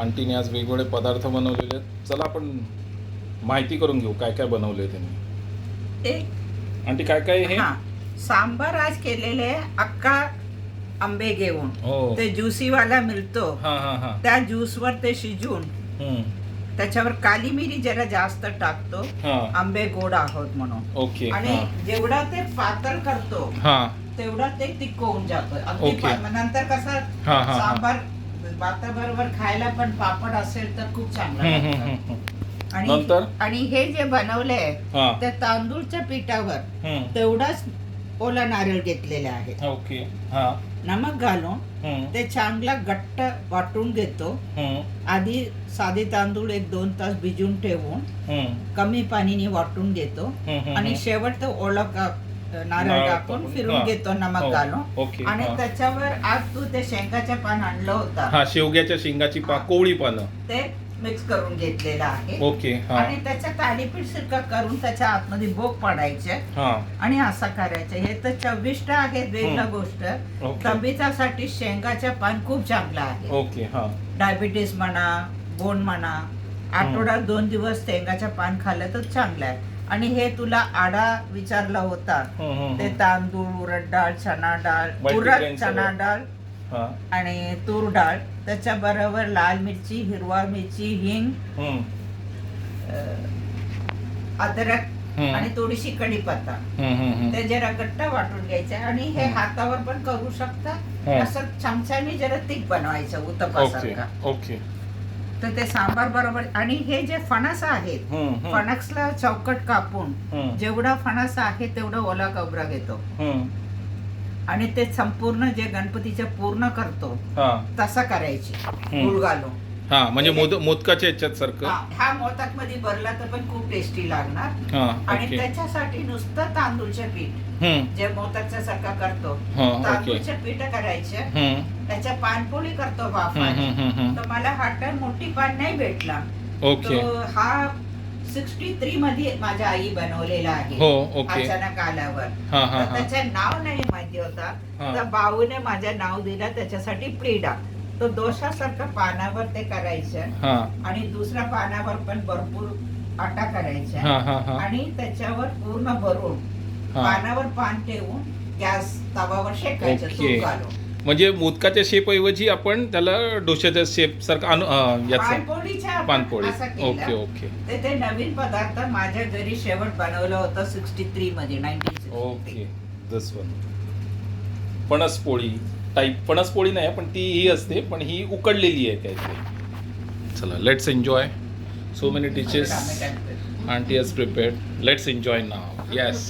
आंटीने आज वेगवेगळे पदार्थ बनवलेले आहेत. चला आपण माहिती करून घेऊ काय काय बनवले त्यांनी. एक आंटी काय काय हे? हा सांबार आज केलेले अक्का आंबे घेऊन. हो. ते ज्युसी वाला मिळतो. हा हा हा. त्या ज्यूस वर ते शिजून. हम्म. त्याच्यावर काली मिरी जरा जास्त टाकतो. हा. आंबे गोड आहोत म्हणून. ओके आणि हा जेवढा ते पातळ करतो हा. तेवढा ते तिक्क होऊन जातो अगदी. पा- नंतर कसं हा, हा, हा. सांबार भाताबरोबर खायला पण पापड असेल तर खूप चांगला हम्म, हम्म, लागतं. हम्म, हम्म. आणि नंतर? आणि हे जे बनवले हा त्या तांदूळच्या पिठावर हम्म. तेवढाच ओला नारळ घेतलेले आहे ओके हा नमक घालून हम्म. ते चांगला घट्ट वाटून घेतो हम्म. आधी साधे तांदूळ एक दोन तास भिजून ठेवून हम्म. कमी पाणीने वाटून घेतो हम्म, हम्म, आणि हम्म. शेवट तो ओला का- नारळ टाकून फिरून. घेतो नमक हो, घालून. आणि. त्याच्यावर आज तू ते शेंगाच्या पान आणलं होता. हा शेवग्याच्या शेंगाची पा हा. कोवळी पानं. ते मिक्स करून घेतलेलं आहे. ओके आणि त्याच्या थालीपीठ सारखं करून त्याच्या आतमध्ये बोग पाडायचे. आणि असं करायचं. हे तर चविष्ट आहे वेगळं. गोष्ट. ओके. तब्येतासाठी शेंगाच्या पान खूप चांगलं आहे. ओके डायबिटीस म्हणा बोन म्हणा आठवड्यात दोन दिवस शेंगाच्या पान खाल्लं तर चांगलं आहे. आणि हे तुला आडा विचारला होता ते. तांदूळ उडद डाळ चणा डाळ चणा सगळं. डाळ आणि तूर डाळ त्याच्या बरोबर लाल मिरची हिरवा मिरची हिंग अद्रक. आणि थोडीशी कढीपत्ता. ते जरा घट्ट वाटून घ्यायचे आणि हे. हातावर पण करू शकता. असं चमच्याने जरा तिक बनवायचं उत्तपासारखं ओके तर ते सांबार बरोबर आणि हे जे फणस आहेत. फणसला चौकट कापून. जेवढा फणस आहे तेवढा ओला कबरा घेतो. आणि ते संपूर्ण जे गणपतीचे पूर्ण करतो तसा करायची गुळ घालून हा म्हणजे मोद मोदकाच्या ह्याच्यात सारखं. हा हा मोदकमध्ये भरला तर पण खूप टेस्टी लागणार. हा आणि ओके त्याच्यासाठी नुसतं तांदूळचे पीठ. हम्म. जे मोदकच्या सारखा करतो. हा ओके तांदूळचे पीठ करायचे. हम्म. त्याच्या पानपोळी करतो हम्म, बापाने हम्म, हम्म, हम्म. तर मला हा टाइम मोठी पान नाही भेटला. ओके तो हा सिक्स्टी थ्री मध्ये माझ्या आई बनवलेला आहे. हो ओके अचानक आल्यावर. हा हा तर हा. त्याचं नाव नाही माहिती होता. हा. तर बाऊने माझं नाव दिलं. त्याच्यासाठी प्रीडा. तो दोषासारखं पानावर ते करायचं. आणि दुसऱ्या पानावर पण भरपूर आटा करायचा. आणि त्याच्यावर पूर्ण भरून पानावर पान ठेवून गॅस तवावर शेकायचं म्हणजे मोदकाच्या शेप ऐवजी आपण त्याला डोश्याच्या शेप सारखं पानपोळी. Okay okay. ते ते नवीन पदार्थ माझ्या घरी शेवट बनवलं होतं सिक्स्टी थ्री मध्ये नाईन्टीन ओके. दिस वन फणसपोळी टाईप फणसपोळी नाही पण ती ही असते पण ही उकडलेली आहे काहीतरी. चला let's enjoy so many dishes aunty has prepared let's enjoy now yes